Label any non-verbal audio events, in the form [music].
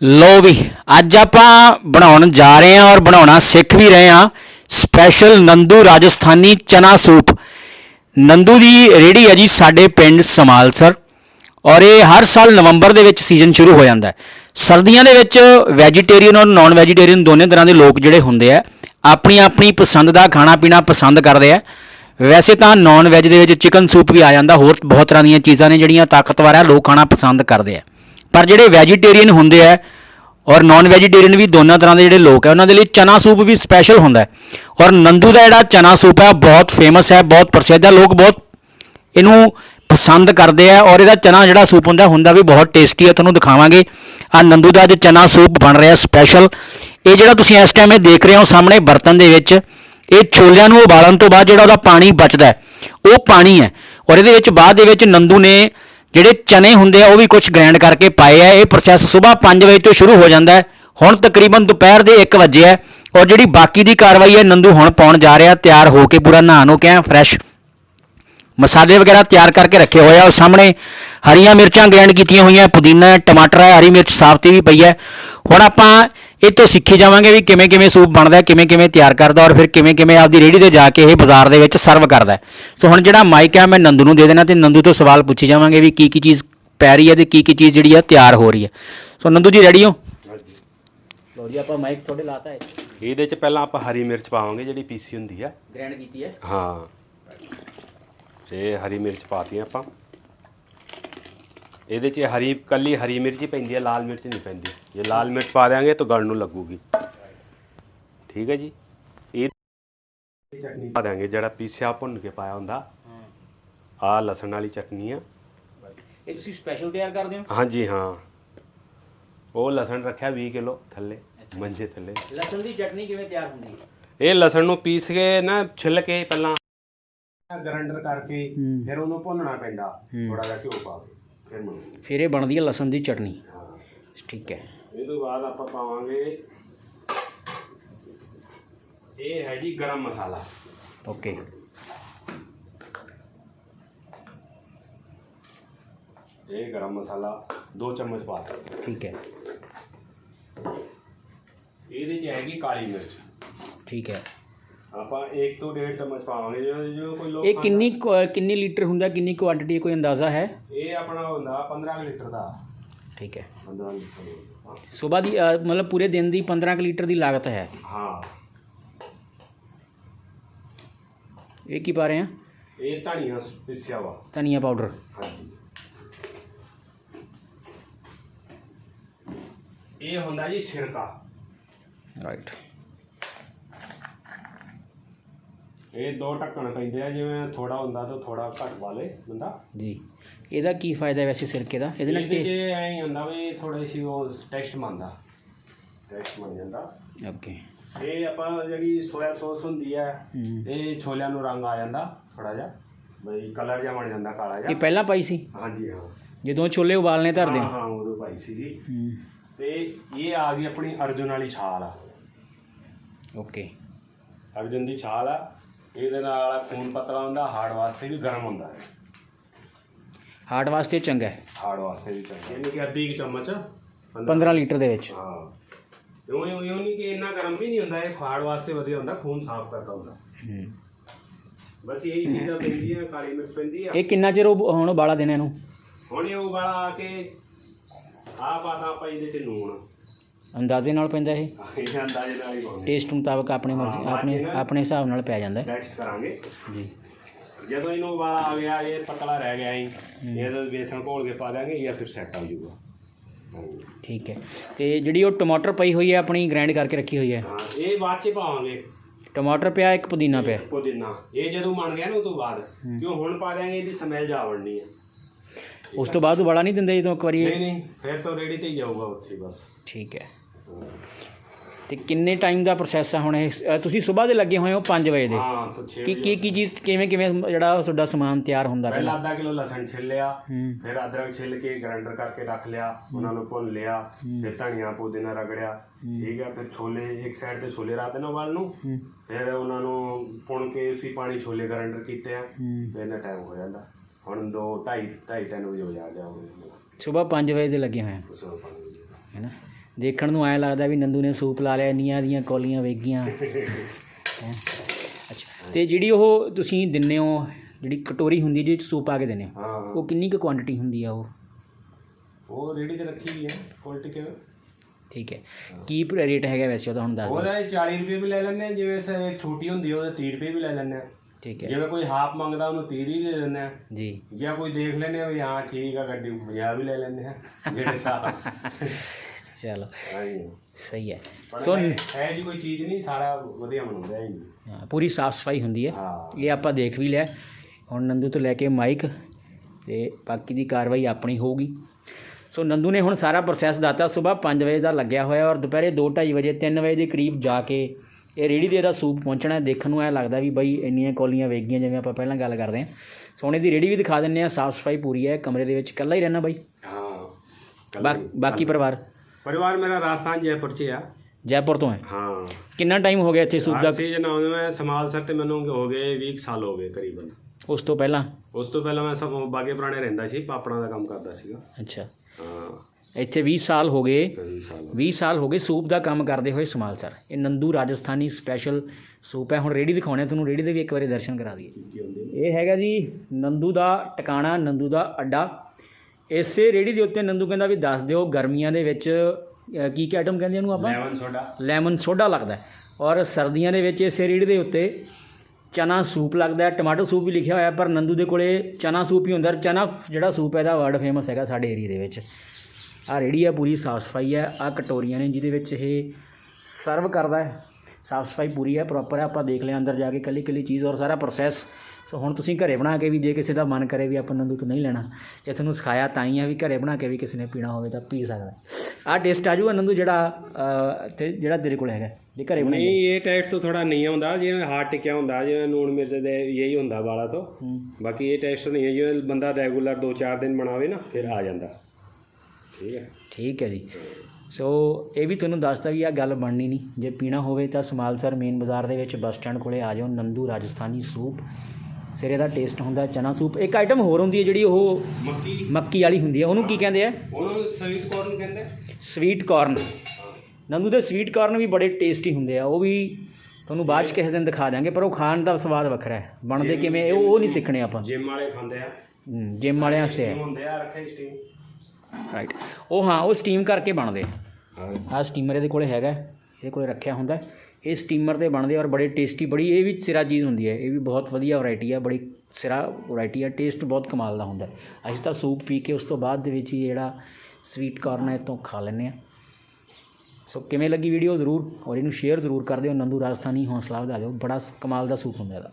ਲੋ ਵੀ, ਅੱਜ ਆਪਾਂ ਬਣਾਉਣ ਜਾ ਰਹੇ ਹਾਂ ਔਰ ਬਣਾਉਣਾ ਸਿੱਖ ਵੀ ਰਹੇ ਹਾਂ। ਸਪੈਸ਼ਲ ਨੰਦੂ ਰਾਜਸਥਾਨੀ ਚਨਾ ਸੂਪ। ਨੰਦੂ ਦੀ ਰੇੜੀ ਹੈ ਜੀ ਸਾਡੇ ਪਿੰਡ ਸਮਾਲਸਰ ਔਰ ਇਹ ਹਰ ਸਾਲ ਨਵੰਬਰ ਦੇ ਵਿੱਚ ਸੀਜ਼ਨ ਸ਼ੁਰੂ ਹੋ ਜਾਂਦਾ ਹੈ। ਸਰਦੀਆਂ ਦੇ ਵਿੱਚ ਵੈਜੀਟੇਰੀਅਨ ਔਰ ਨਾਨ ਵੈਜੀਟੇਰੀਅਨ ਦੋਨੇ ਤਰ੍ਹਾਂ ਦੇ ਲੋਕ ਜਿਹੜੇ ਹੁੰਦੇ ਆ ਆਪਣੀ ਆਪਣੀ ਪਸੰਦ ਦਾ ਖਾਣਾ ਪੀਣਾ ਪਸੰਦ ਕਰਦੇ ਆ। ਵੈਸੇ ਤਾਂ ਨਾਨ ਵੈਜ ਦੇ ਵਿੱਚ ਚਿਕਨ ਸੂਪ ਵੀ ਆ ਜਾਂਦਾ, ਹੋਰ ਬਹੁਤ ਤਰ੍ਹਾਂ ਦੀਆਂ ਚੀਜ਼ਾਂ ਨੇ ਜਿਹੜੀਆਂ ਤਾਕਤਵਰ ਆ, ਲੋਕ ਖਾਣਾ ਪਸੰਦ ਕਰਦੇ ਆ। ਪਰ ਜਿਹੜੇ ਵੈਜੀਟੇਰੀਅਨ ਹੁੰਦੇ ਆ ਔਰ ਨਾਨ ਵੈਜੀਟੇਰੀਅਨ ਵੀ ਦੋਨਾਂ ਤਰ੍ਹਾਂ ਦੇ ਜਿਹੜੇ ਲੋਕ ਹੈ ਉਹਨਾਂ ਦੇ ਲਈ ਚਨਾ ਸੂਪ ਵੀ ਸਪੈਸ਼ਲ ਹੁੰਦਾ ਹੈ। ਔਰ ਨੰਦੂ ਦਾ ਜਿਹੜਾ ਚਨਾ ਸੂਪ ਹੈ ਬਹੁਤ ਫੇਮਸ ਹੈ, ਬਹੁਤ ਪ੍ਰਸਿੱਧ ਹੈ ਲੋਕ ਬਹੁਤ ਇਹਨੂੰ ਪਸੰਦ ਕਰਦੇ ਆ ਔਰ ਇਹਦਾ ਚਨਾ ਜਿਹੜਾ ਸੂਪ ਹੁੰਦਾ ਹੁੰਦਾ ਵੀ ਬਹੁਤ ਟੇਸਟੀ ਹੈ ਤੁਹਾਨੂੰ ਦਿਖਾਵਾਂਗੇ। ਆ ਨੰਦੂ ਦਾ ਅੱਜ ਚਨਾ ਸੂਪ ਬਣ ਰਿਹਾ ਸਪੈਸ਼ਲ ਇਹ ਜਿਹੜਾ ਤੁਸੀਂ ਇਸ ਟਾਈਮ ਇਹ ਦੇਖ ਰਹੇ ਹੋ ਸਾਹਮਣੇ ਬਰਤਨ ਦੇ ਵਿੱਚ, ਇਹ ਛੋਲਿਆਂ ਨੂੰ ਉਬਾਲਣ ਤੋਂ ਬਾਅਦ ਜਿਹੜਾ ਉਹਦਾ ਪਾਣੀ ਬਚਦਾ ਹੈ, ਉਹ ਪਾਣੀ ਹੈ। ਔਰ ਇਹਦੇ ਵਿੱਚ ਬਾਅਦ ਦੇ ਵਿੱਚ ਨੰਦੂ ਨੇ ਜਿਹੜੇ ਚਨੇ ਹੁੰਦੇ ਆ, ਉਹ ਵੀ ਕੁਝ ਗ੍ਰੈਂਡ ਕਰਕੇ ਪਾਏ ਆ। ਇਹ ਪ੍ਰੋਸੈਸ ਸਵੇਰ 5 ਵਜੇ ਤੋਂ ਸ਼ੁਰੂ ਹੋ ਜਾਂਦਾ ਹੈ। ਹੁਣ ਤਕਰੀਬਨ ਦੁਪਹਿਰ ਦੇ 1 ਵਜੇ ਹੈ ਔਰ ਜਿਹੜੀ ਬਾਕੀ ਦੀ ਕਾਰਵਾਈ ਹੈ, ਨੰਦੂ ਹੁਣ ਪਾਉਣ ਜਾ ਰਿਹਾ, ਤਿਆਰ ਹੋ ਕੇ ਪੂਰਾ ਨਹਾ ਨੂੰ ਕੇ ਫਰੈਸ਼ ਮਸਾਲੇ ਵਗੈਰਾ ਤਿਆਰ ਕਰਕੇ ਰੱਖੇ ਹੋਏ ਆ। ਔਰ ਸਾਹਮਣੇ ਹਰੀਆਂ ਮਿਰਚਾਂ ਗ੍ਰਾਈਂਡ ਕੀਤੀਆਂ ਹੋਈਆਂ ਪੁਦੀਨਾ ਟਮਾਟਰ ਹੈ ਹਰੀ ਮਿਰਚ ਸਾਫਤੀ ਵੀ ਪਈ ਹੈ। ਹੁਣ ਆਪਾਂ ਇਹ ਤੋਂ ਸਿੱਖੀ ਜਾਵਾਂਗੇ ਵੀ ਕਿਵੇਂ ਕਿਵੇਂ ਸੂਪ ਬਣਦਾ ਹੈ ਕਿਵੇਂ ਕਿਵੇਂ ਤਿਆਰ ਕਰਦਾ ਔਰ ਫਿਰ ਕਿਵੇਂ ਕਿਵੇਂ ਆਪਦੀ ਰੇਹੜੀ ਤੇ ਜਾ ਕੇ ਇਹ ਬਾਜ਼ਾਰ ਦੇ ਵਿੱਚ ਸਰਵ ਕਰਦਾ। ਸੋ ਹੁਣ ਜਿਹੜਾ ਮਾਈਕ ਹੈ ਮੈਂ ਨੰਦੂ ਨੂੰ ਦੇ ਦੇਣਾ ਤੇ ਨੰਦੂ ਤੋਂ ਸਵਾਲ ਪੁੱਛੀ ਜਾਵਾਂਗੇ ਵੀ ਕੀ ਕੀ ਚੀਜ਼ ਪੈ ਰਹੀ ਹੈ ਤੇ ਕੀ ਕੀ ਚੀਜ਼ ਜਿਹੜੀ ਹੈ ਤਿਆਰ ਹੋ ਰਹੀ ਹੈ। ਸੋ ਨੰਦੂ ਜੀ ਰੈਡੀ ਹੋ? ਲੋ ਜੀ ਆਪਾਂ ਮਾਈਕ ਤੁਹਾਡੇ ਲਾਤਾ ਹੈ। ਇਹਦੇ ਚ ਪਹਿਲਾਂ ਆਪਾਂ ਹਰੀ ਮਿਰਚ ਪਾਵਾਂਗੇ ਜਿਹੜੀ ਪੀਸੀ ਹੁੰਦੀ ਆ ਗ੍ਰਾਈਂਡ ਕੀਤੀ ਹੈ। ਹਾਂ। ਇਹ ਹਰੀ ਮਿਰਚ ਪਾਤੀ ਆਪਾਂ। ਇਹਦੇ ਚ ਹਰੀ ਕੱਲੀ ਹਰੀ ਮਿਰਚ ਹੀ ਪੈਂਦੀ ਹੈ ਲਾਲ ਮਿਰਚ ਨਹੀਂ ਪੈਂਦੀ। ਜੇ ਲਾਲ ਮਿਰਚ ਪਾ ਦਿਆਂਗੇ ਤਾਂ ਗਲ ਨੂੰ ਲੱਗੂਗੀ। ਠੀਕ ਹੈ ਜੀ? ਇਹ ਚਟਨੀ ਪਾ ਦਿਆਂਗੇ ਜਿਹੜਾ ਪੀਸਿਆ ਭੁੰਨ ਕੇ ਪਾਇਆ ਹੁੰਦਾ। ਆ ਲਸਣ ਵਾਲੀ ਚਟਨੀ ਆ। ਇਹ ਤੁਸੀਂ ਸਪੈਸ਼ਲ ਤਿਆਰ ਕਰਦੇ ਹੋ? ਹਾਂਜੀ ਹਾਂ। ਉਹ ਲਸਣ ਰੱਖਿਆ 20 ਕਿਲੋ ਥੱਲੇ ਮੰਜੇ ਥੱਲੇ। ਲਸਣ ਦੀ ਚਟਨੀ ਕਿਵੇਂ ਤਿਆਰ ਹੁੰਦੀ? ਹੈ ਇਹ ਲਸਣ ਨੂੰ ਪੀਸ ਕੇ ਨਾ ਛਿੱਲ ਕੇ ਪਹਿਲਾਂ ਗ੍ਰਾਈਂਡਰ ਕਰਕੇ ਫਿਰ ਉਹਨੂੰ ਭੁੰਨਣਾ ਪੈਂਦਾ ਥੋੜਾ ਜਿਹਾ ਘਿਓ ਪਾ ਕੇ ਫਿਰ ਬਣੂ ਫਿਰ ਇਹ ਬਣਦੀ ਹੈ ਲਸਣ ਦੀ ਚਟਨੀ। ਹਾਂ। ਠੀਕ ਹੈ। ਇਹ ਤੋਂ ਬਾਅਦ ਆਪਾਂ ਪਾਵਾਂਗੇ ਇਹ ਹੈ ਜੀ ਗਰਮ ਮਸਾਲਾ। ਓਕੇ। ਇਹ ਗਰਮ ਮਸਾਲਾ 2 ਚਮਚ ਪਾ ਦਿਓ। ਠੀਕ ਹੈ। ਇਹਦੇ ਚ ਹੈਗੀ ਕਾਲੀ ਮਿਰਚ। ਠੀਕ ਹੈ। ਆਪਾਂ 1 ਤੋਂ 1.5 ਚਮਚ ਪਾਵਾਂਗੇ। ਜੋ ਜੋ ਕੋਈ ਲੋਕ ਇਹ ਕਿੰਨੀ ਕੁ- ਕਿੰਨੀ ਲੀਟਰ ਹੁੰਦਾ ਕਿੰਨੀ ਕੁਆਂਟੀਟੀ ਕੋਈ ਅੰਦਾਜ਼ਾ ਹੈ? ਇਹ ਆਪਣਾ ਹੁੰਦਾ 15 ਕੁ ਲੀਟਰ ਦਾ। ਠੀਕ ਹੈ। 15 ਲੀਟਰ। ਸਵੇਰ ਦੀ ਅ, ਮਤਲਬ ਪੂਰੇ ਦਿਨ ਦੀ 15 ਕੁ ਲੀਟਰ ਦੀ ਲਾਗਤ ਹੈ। ਹਾਂ। ਇਹ ਕੀ ਪਾ ਰਹੇ ਆ? ਇਹ ਧਨੀਆ ਪਿਸਿਆ ਵਾ। ਧਨੀਆ ਪਾਊਡਰ ਹਾਂਜੀ। ਇਹ ਹੁੰਦਾ ਜੀ ਸਿਰਕਾ ਰਾਈਟ ਇਹ ਦੋ ਢੱਕਣ ਪੈਂਦੇ ਆ ਜਿਵੇਂ ਥੋੜਾ ਹੁੰਦਾ ਤਾਂ ਥੋੜਾ ਘੱਟ ਵਾਲੇ ਬੰਦਾ। ਜੀ। ਇਹਦਾ ਕੀ ਫਾਇਦਾ ਵੈਸੇ ਸਿਰਕੇ ਦਾ? ਇਹਦੇ ਨਾਲ ਇਹਦੇ ਕੀ ਚ ਐਂ ਹੀ ਹੁੰਦਾ ਵੀ ਥੋੜੇ ਸੀ ਉਹ ਟੈਸਟ ਮੰਨਦਾ ਟੈਸਟ ਮੰਨ ਜਾਂਦਾ। ਓਕੇ। ਇਹ ਆਪਾਂ ਜਿਹੜੀ ਸੋਇਆ ਸੌਸ ਹੁੰਦੀ ਹੈ ਹੂੰ। ਇਹ ਛੋਲਿਆਂ ਨੂੰ ਰੰਗ ਆ ਜਾਂਦਾ ਥੋੜਾ ਜਿਹਾ। ਬਈ ਕਲਰ ਜਿਹਾ ਬਣ ਜਾਂਦਾ ਕਾਲਾ ਇਹ ਜਿਹਾ ਪਹਿਲਾਂ ਪਾਈ ਸੀ? ਹਾਂਜੀ ਹਾਂ। ਜਦੋਂ ਛੋਲੇ ਉਬਾਲਨੇ ਧਰਦੇ ਹਾਂ ਹੋ ਹਾਂ ਉਦੋਂ ਪਾਈ ਸੀਗੀ। ਹੂੰ। ਤੇ ਇਹ ਆ ਗਈ ਆਪਣੀ ਅਰਜੁਨ ਵਾਲੀ ਛਾਲ ਆ। ਓਕੇ। ਅਰਜੁਨ ਦੀ ਛਾਲ ਆ। ਇਹਦੇ ਨਾਲ ਖੂਨ ਪਤਲਾ ਹੁੰਦਾ ਹਾਰਟ ਵਾਸਤੇ ਵੀ ਗਰਮ ਹੁੰਦਾ ਹੈ। ਹਾਰਟ ਵਾਸਤੇ ਚੰਗਾ ਹੈ। ਹਾਰਟ ਵਾਸਤੇ ਵੀ ਚੰਗਾ ਯਾਨੀ ਕਿ ਅੱਧੀ ਕੁ ਚਮਚ 15 ਲੀਟਰ ਦੇ ਵਿੱਚ। ਹਾਂ। ਕਿਉਂ ਇਹ ਇਹ ਨਹੀਂ ਕਿ ਇੰਨਾ ਗਰਮ ਵੀ ਨਹੀਂ ਹੁੰਦਾ ਇਹ ਹਾਰਟ ਵਾਸਤੇ ਵਧੀਆ ਹੁੰਦਾ ਖੂਨ ਸਾਫ਼ ਕਰਦਾ ਹੁੰਦਾ। ਹੂੰ। ਬਸ ਇਹੀ ਚੀਜ਼ਾਂ ਪੈਂਦੀਆਂ ਕਾਲੀ ਮਿਰਚ ਪੈਂਦੀ ਆ। ਇਹ ਕਿੰਨਾ ਚਿਰ ਉਬ- ਹੁਣ ਉਬਾਲਾ ਦੇਣਾ ਇਹਨੂੰ? ਹੁਣ ਇਹ ਉਬਾਲਾ ਆ ਕੇ ਆ ਪਾਤਾ ਆਪਾਂ ਇਹਦੇ ਚ ਨੂਣ। ਅੰਦਾਜ਼ੇ ਨਾਲ ਪੈਂਦਾ ਇਹ? ਇਹ ਅੰਦਾਜ਼ੇ ਨਾਲ ਹੀ ਪਾਉਂਦੇ। ਟੇਸਟ ਮੁਤਾਬਕ ਆਪਣੀ ਮਰਜ਼ੀ ਆਪਣੇ ਆਪਣੇ ਹਿਸਾਬ ਨਾਲ ਪੈ ਜਾਂਦਾ। ਹੈ ਟੈਸਟ ਕਰਾਂਗੇ। ਜੀ। ਜਦੋਂ ਇਹਨੂੰ ਉਬਾਲਾ ਆ ਗਿਆ ਇਹ ਪਤਲਾ ਰਹਿ ਗਿਆ ਹੀ। ਇਹਦੇ ਬੇਸਣ ਘੋਲ ਕੇ ਪਾ ਦਾਂਗੇ ਜਾਂ ਫਿਰ ਸੈੱਟ ਹੋ ਜਾਊਗਾ ਹਾਂਜੀ। ਠੀਕ ਹੈ। ਤੇ ਜਿਹੜੀ ਉਹ ਟਮਾਟਰ ਪਈ ਹੋਈ ਹੈ ਆਪਣੀ ਗ੍ਰਾਈਂਡ ਕਰਕੇ ਰੱਖੀ ਹੋਈ ਹੈ? ਹਾਂ ਇਹ ਬਾਅਦ ਚ ਪਾਵਾਂਗੇ। ਟਮਾਟਰ ਪਿਆ ਇੱਕ ਪੁਦੀਨਾ ਪਿਆ? ਪੁਦੀਨਾ। ਇਹ ਜਦੋਂ ਬਣ ਗਿਆ ਨਾ ਉਹ ਤੋਂ ਬਾਅਦ। ਕਿਉਂ ਹੁਣ ਪਾ ਦਿਆਂਗੇ ਇਹਦੀ ਸਮੈਲ ਜਾ ਵੜਨੀ ਹੈ। ਉਸ ਤੋਂ ਬਾਅਦ ਉਬਾਲਾ ਨਹੀਂ ਦਿੰਦੇ ਜਦੋਂ ਇੱਕ ਵਾਰੀ ਨਹੀਂ ਨਹੀਂ। ਫਿਰ ਤਾਂ ਰੈਡੀ ਤੇ ਹੀ ਜਾਊਗਾ ਉੱਥੇ ਹੀ ਬਸ। ਠੀਕ ਹੈ। ਤੇ ਕਿੰਨੇ ਟਾਈਮ ਦਾ ਪ੍ਰੋਸੈਸ ਆ ਹੁਣ ਇਹ? ਅ, ਤੁਸੀਂ ਸਵੇਰ ਦੇ ਲੱਗੇ ਹੋਏ ਹੋ 5 ਵਜੇ ਦੇ। ਹਾਂ ਤਾਂ 6 ਕੀ ਕੀ ਕੀ ਚੀਜ਼ ਕਿਵੇਂ ਕਿਵੇਂ ਜਿਹੜਾ ਤੁਹਾਡਾ ਸਮਾਨ ਤਿਆਰ ਹੁੰਦਾ ਪਹਿਲਾਂ ਪਹਿਲਾਂ? ਅੱਧਾ ਕਿਲੋ ਲਸਣ ਛਿੱਲ ਲਿਆ ਹੂੰ। ਫਿਰ ਅਦਰਕ ਛਿੱਲ ਕੇ ਗ੍ਰਾਈਂਡਰ ਕਰਕੇ ਰੱਖ ਲਿਆ ਉਹਨਾਂ ਨੂੰ ਭੁੰਨ ਲਿਆ ਫਿਰ ਧਨੀਆ ਪੁਦੀਨਾ ਰਗੜਿਆ ਠੀਕ ਹੈ ਫਿਰ ਛੋਲੇ ਇੱਕ ਸਾਈਡ ਤੇ ਛੋਲੇ ਰੱਖ ਦੇਣਾ ਵਾਲ ਨੂੰ ਹੂੰ। ਫਿਰ ਉਹਨਾਂ ਨੂੰ ਪੁਣ ਕੇ ਉਸੇ ਪਾਣੀ ਛੋਲੇ ਗ੍ਰਾਈਂਡਰ ਕੀਤੇ ਆ ਹੂੰ। ਫਿਰ ਇੰਨਾ ਟਾਈਮ ਹੋ ਜਾਂਦਾ। ਹੁਣ 2 2.5 2.5 3 ਵਜੇ ਹੋ ਜਾ ਜਾਓਗੇ ਸਵੇਰ 5 ਵਜੇ ਦੇ ਲੱਗੇ ਹੋਏ ਆ। ਉਸ ਨੂੰ ਪਾਣੀ ਹੈ ਨਾ? ਦੇਖਣ ਨੂੰ ਐਂ ਲੱਗਦਾ ਵੀ ਨੰਦੂ ਨੇ ਸੂਪ ਲਾ ਲਿਆ ਇੰਨੀਆਂ ਦੀਆਂ ਕੌਲੀਆਂ ਵੇਗੀਆਂ। ਹੈਂ। [laughs] ਅੱਛਾ। ਤੇ ਜਿਹੜੀ ਉਹ ਤੁਸੀਂ ਦਿੰਨੇ ਹੋ ਜਿਹੜੀ ਕਟੋਰੀ ਹੁੰਦੀ ਜਿਹਦੇ ਚ ਸੂਪ ਆ ਕੇ ਦਿੰਨੇ ਹੋ ਹਾਂ। ਉਹ ਕਿੰਨੀ ਕੁ ਕੁਆਂਟੀਟੀ ਹੁੰਦੀ ਆ ਉਹ? ਉਹ ਰੇੜੀ ਤੇ ਰੱਖੀ ਹੋਈ ਹੈ ਕੁਆਲਿਟੀ ਕਿ ਠੀਕ ਹੈ। ਕੀ ਰੇਟ ਹੈਗਾ ਵੈਸੇ ਉਹਦਾ ਹੁਣ ਦੱਸ ਦਿਓ। ਉਹਦਾ 40 ਰੁਪਏ ਵੀ ਲੈ ਲੈਂਦੇ ਆ ਜਿਵੇਂ ਸੇ ਛੋਟੀ ਹੁੰਦੀ ਹੈ ਉਹਦੇ 30 ਰੁਪਏ ਵੀ ਲੈ ਲੈਂਦੇ ਆ। ਠੀਕ ਹੈ। ਜਿਵੇਂ ਕੋਈ ਹਾਫ ਮੰਗਦਾ ਉਹਨੂੰ 30 ਵੀ ਦੇ ਦਿੰਦੇ ਆ। ਜੀ। ਜਾਂ ਕੋਈ ਦੇਖ ਲੈਂਦੇ ਆ ਵੀ ਹਾਂ ਠੀਕ ਆ ਗੱਡੀ 50 ਵੀ ਲੈ ਲੈਂਦੇ ਆ ਜਿਹੜੇ ਸਾਹ [laughs] ਚਲੋ। ਸਹੀ ਹੈ। ਸੋ ਹੈ ਹੈ ਜੀ ਕੋਈ ਚੀਜ਼ ਨਹੀਂ ਸਾਰਾ ਵਧੀਆ ਬਣਾਉਂਦੇ ਆ ਜੀ। ਹਾਂ, ਪੂਰੀ ਸਾਫ਼ ਸਫ਼ਾਈ ਹੁੰਦੀ ਹੈ। ਹਾਂ। ਇਹ ਆਪਾਂ ਦੇਖ ਵੀ ਲਿਆ। ਹੁਣ ਨੰਦੂ ਤੋਂ ਲੈ ਕੇ ਮਾਈਕ ਤੇ ਬਾਕੀ ਦੀ ਕਾਰਵਾਈ ਆਪਣੀ ਹੋਊਗੀ। ਸੋ ਨੰਦੂ ਨੇ ਹੁਣ ਸਾਰਾ ਪ੍ਰੋਸੈਸ ਦੱਸਤਾ। ਸਵੇਰ 5 ਵਜੇ ਦਾ ਲੱਗਿਆ ਹੋਇਆ ਔਰ ਦੁਪਹਿਰੇ 2:30 ਵਜੇ 3 ਵਜੇ ਦੇ ਕਰੀਬ ਜਾ ਕੇ ਇਹ ਰੇੜੀ ਦੇ ਦਾ ਸੂਪ ਪਹੁੰਚਣਾ ਹੈ। ਦੇਖਣ ਨੂੰ ਐ ਲੱਗਦਾ ਵੀ ਬਈ ਇੰਨੀਆਂ ਕੌਲੀਆਂ ਵੇਗੀਆਂ ਜਿਵੇਂ ਆਪਾਂ ਪਹਿਲਾਂ ਗੱਲ ਕਰਦੇ ਹਾਂ। ਸੋਨੇ ਦੀ ਰੇੜੀ ਵੀ ਦਿਖਾ ਦਿੰਨੇ ਆ ਸਾਫ਼ ਸਫ਼ਾਈ ਪੂਰੀ ਹੈ। ਕਮਰੇ ਦੇ ਵਿੱਚ ਇਕੱਲਾ ਹੀ ਰਹਿਣਾ ਬਾਈ। ਹਾਂ। ਬਾਕੀ ਪਰਿਵਾਰ? ਪਰਿਵਾਰ ਮੇਰਾ ਰਾਜਸਥਾਨ ਜੈਪੁਰ ਚ ਆ। ਜੈਪੁਰ ਤੋਂ ਹੈ? ਹਾਂ। ਕਿੰਨਾ ਟਾਈਮ ਹੋ ਗਿਆ ਇੱਥੇ ਸੂਪ ਦਾ? ਸੀਜ਼ਨ ਆਉਂਦਾ ਮੈਂ ਸਮਾਲ ਸਰ ਤੇ ਮੈਨੂੰ ਹੋ ਗਏ 20 ਸਾਲ ਹੋ ਗਏ ਕਰੀਬਨ। ਉਸ ਤੋਂ ਪਹਿਲਾਂ? ਉਸ ਤੋਂ ਪਹਿਲਾਂ ਮੈਂ ਸਭ ਬਾਗੇ ਪੁਰਾਣੇ ਰਹਿੰਦਾ ਸੀ ਪਾਪੜਾਂ ਦਾ ਕੰਮ ਕਰਦਾ ਸੀਗਾ। ਅੱਛਾ। ਹਾਂ। ਇੱਥੇ 20 ਸਾਲ ਹੋ ਗਏ। 20 ਸਾਲ 20 ਸਾਲ ਹੋ ਗਏ ਸੂਪ ਦਾ ਕੰਮ ਕਰਦੇ ਹੋਏ ਸਮਾਲ ਸਰ। ਇਹ ਨੰਦੂ ਰਾਜਸਥਾਨੀ ਸਪੈਸ਼ਲ ਸੂਪ ਹੈ। ਹੁਣ ਰੇੜੀ ਦਿਖਾਉਣੇ ਤੁਹਾਨੂੰ ਰੇੜੀ ਦੇ ਵੀ ਇੱਕ ਵਾਰੀ ਦਰਸ਼ਨ ਕਰਾ ਦਈਏ। ਇਹ ਹੈਗਾ ਜੀ ਨੰਦੂ ਦਾ ਟਿਕਾਣਾ ਨੰਦੂ ਦਾ ਅੱਡਾ। ਇਸੇ ਰੇੜੀ ਦੇ ਉੱਤੇ ਨੰਦੂ ਕਹਿੰਦਾ ਵੀ ਦੱਸ ਦਿਓ ਗਰਮੀਆਂ ਦੇ ਵਿੱਚ ਅ, ਕੀ ਕੀ ਆਈਟਮ ਕਹਿੰਦੇ ਇਹਨੂੰ ਆਪਾਂ? ਲੈਮਨ ਸੋਡਾ ਲੈਮਨ ਸੋਡਾ ਲੱਗਦਾ ਹੈ। ਔਰ ਸਰਦੀਆਂ ਦੇ ਵਿੱਚ ਇਸੇ ਰੇੜੀ ਦੇ ਉੱਤੇ ਚਨਾ ਸੂਪ ਲੱਗਦਾ ਹੈ। ਟਮਾਟੋ ਸੂਪ ਵੀ ਲਿਖਿਆ ਹੋਇਆ ਪਰ ਨੰਦੂ ਦੇ ਕੋਲੇ ਚਨਾ ਸੂਪ ਹੀ ਹੁੰਦਾ ਹੈ। ਚਨਾ ਜਿਹੜਾ ਸੂਪ ਹੈ ਇਹਦਾ ਵਰਡ ਫੇਮਸ ਹੈਗਾ ਸਾਡੇ ਏਰੀਆ ਦੇ ਵਿੱਚ। ਆ ਰੇੜੀ ਹੈ ਪੂਰੀ ਸਾਫ਼ ਸਫ਼ਾਈ ਹੈ। ਆ ਕਟੋਰੀਆਂ ਨੇ ਜਿਹਦੇ ਵਿੱਚ ਇਹ ਸਰਵ ਕਰਦਾ ਹੈ। ਸਾਫ਼ ਸਫ਼ਾਈ ਪੂਰੀ ਹੈ ਪ੍ਰੋਪਰ ਹੈ। ਆਪਾਂ ਦੇਖ ਲਿਆ ਅੰਦਰ ਜਾ ਕੇ ਕੱਲੀ ਕੱਲੀ ਚੀਜ਼ ਔਰ ਸਾਰਾ ਪ੍ਰੋਸੈਸ ਸੋ ਹੁਣ ਤੁਸੀਂ ਘਰੇ ਬਣਾ ਕੇ ਵੀ ਜੇ ਕਿਸੇ ਦਾ ਮਨ ਕਰੇ ਵੀ ਆਪਾਂ ਨੰਦੂ ਤੋਂ ਨਹੀਂ ਲੈਣਾ ਇਹ ਤੁਹਾਨੂੰ ਸਿਖਾਇਆ ਤਾਂ ਹੀ ਆ ਵੀ ਘਰੇ ਬਣਾ ਕੇ ਵੀ ਕਿਸੇ ਨੇ ਪੀਣਾ ਹੋਵੇ ਤਾਂ ਪੀ ਸਕਦਾ। ਆ ਟੇਸਟ ਆ ਜੂਗਾ ਨੰਦੂ ਜਿਹੜਾ ਤੇ ਜਿਹੜਾ ਤੇਰੇ ਕੋਲ ਹੈਗਾ ਜੇ ਘਰੇ ਬਣਾਈ ਨਹੀਂ ਇਹ ਟੈਸਟ ਤੋਂ ਥੋੜਾ ਨਹੀਂ ਆਉਂਦਾ ਜਿਵੇਂ ਹਾਰਟ ਟਿਕਿਆ ਹੁੰਦਾ ਜਿਵੇਂ ਨੂਣ ਮਿਰਚ ਦੇ ਇਹੀ ਹੁੰਦਾ ਵਾਲਾ ਤੋਂ। ਬਾਕੀ ਇਹ ਟੈਸਟ ਨਹੀਂ ਹੈ ਜਿਵੇਂ ਬੰਦਾ ਰੈਗੂਲਰ 2-4 ਦਿਨ ਬਣਾਵੇ ਨਾ ਫਿਰ ਆ ਜਾਂਦਾ। ਠੀਕ ਹੈ। ਠੀਕ ਹੈ ਜੀ। ਸੋ ਇਹ ਵੀ ਤੁਹਾਨੂੰ ਦੱਸਦਾ ਵੀ ਆ ਗੱਲ ਬਣਨੀ ਨਹੀਂ। ਜੇ ਪੀਣਾ ਹੋਵੇ ਤਾਂ ਸਮਾਲਸਰ ਮੇਨ ਬਾਜ਼ਾਰ ਦੇ ਵਿੱਚ ਬੱਸ ਸਟੈਂਡ ਕੋਲੇ ਆ ਜਾਓ ਨੰਦੂ ਰਾਜਸਥਾਨੀ ਸੂਪ। ਸਿਰੇ ਦਾ ਟੇਸਟ ਹੁੰਦਾ ਚਨਾ ਸੂਪ। ਇੱਕ ਆਈਟਮ ਹੋਰ ਹੁੰਦੀ ਹੈ ਜਿਹੜੀ ਉਹ ਮੱਕੀ। ਮੱਕੀ ਵਾਲੀ ਹੁੰਦੀ ਹੈ। ਉਹਨੂੰ ਕੀ ਕਹਿੰਦੇ ਆ? ਉਹਨੂੰ ਸਵੀਟ ਕਾਰਨ ਕਹਿੰਦੇ ਸਵੀਟ ਕਾਰਨ ਨੰਦੂ ਦੇ ਸਵੀਟ ਕਾਰਨ ਵੀ ਬੜੇ ਟੇਸਟੀ ਹੁੰਦੇ ਆ। ਉਹ ਵੀ ਤੁਹਾਨੂੰ ਬਾਅਦ ਚ ਕਿਸੇ ਦਿਨ ਦਿਖਾ ਦਾਂਗੇ ਪਰ ਉਹ ਖਾਣ ਦਾ ਸਵਾਦ ਵੱਖਰਾ ਹੈ। ਬਣਦੇ ਕਿਵੇਂ ਇਹ ਉਹ ਨਹੀਂ ਸਿੱਖਣੇ ਆਪਾਂ। ਜਿਮ ਵਾਲੇ ਖਾਂਦੇ ਆ। ਜਿਮ ਵਾਲਿਆਂ ਵਾਸਤੇ ਹੈ ਹੁੰਦੇ ਆ ਰੱਖੇ ਸਟੀਮ ਰਾਈਟ ਉਹ ਹਾਂ ਉਹ ਸਟੀਮ ਕਰਕੇ ਬਣਦੇ। ਆ ਸਟੀਮਰ ਇਹਦੇ ਕੋਲੇ ਹੈਗਾ ਇਹਦੇ ਕੋਲੇ ਰੱਖਿਆ ਹੁੰਦਾ। ਇਹ ਸਟੀਮਰ ਤੇ ਬਣਦੇ ਔਰ ਬੜੇ ਟੇਸਟੀ ਬੜੀ ਇਹ ਵੀ ਸਿਰਾ ਚੀਜ਼ ਹੁੰਦੀ ਹੈ, ਇਹ ਵੀ ਬਹੁਤ ਵਧੀਆ ਵੈਰਾਈਟੀ ਆ, ਬੜੀ ਸਿਰਾ ਵੈਰਾਈਟੀ ਆ ਟੇਸਟ ਬਹੁਤ ਕਮਾਲ ਦਾ ਹੁੰਦਾ ਅਸੀਂ ਤਾਂ ਸੂਪ ਪੀ ਕੇ ਉਸ ਤੋਂ ਬਾਅਦ ਦੇ ਵਿੱਚ ਹੀ ਜਿਹੜਾ ਸਵੀਟ ਕਾਰਨ ਹੈ ਇਹ ਤੋਂ ਖਾ ਲੈਂਦੇ ਆ। ਸੋ ਕਿਵੇਂ ਲੱਗੀ ਵੀਡੀਓ ਜ਼ਰੂਰ ਔਰ ਇਹਨੂੰ ਸ਼ੇਅਰ ਜ਼ਰੂਰ ਕਰ ਦਿਓ। ਨੰਦੂ ਰਾਜਸਥਾਨੀ ਹੌਸਲਾ ਵਧਾ ਦਿਓ। ਬੜਾ ਕਮਾਲ ਦਾ ਸੂਪ ਹੁੰਦਾ ਇਹਦਾ।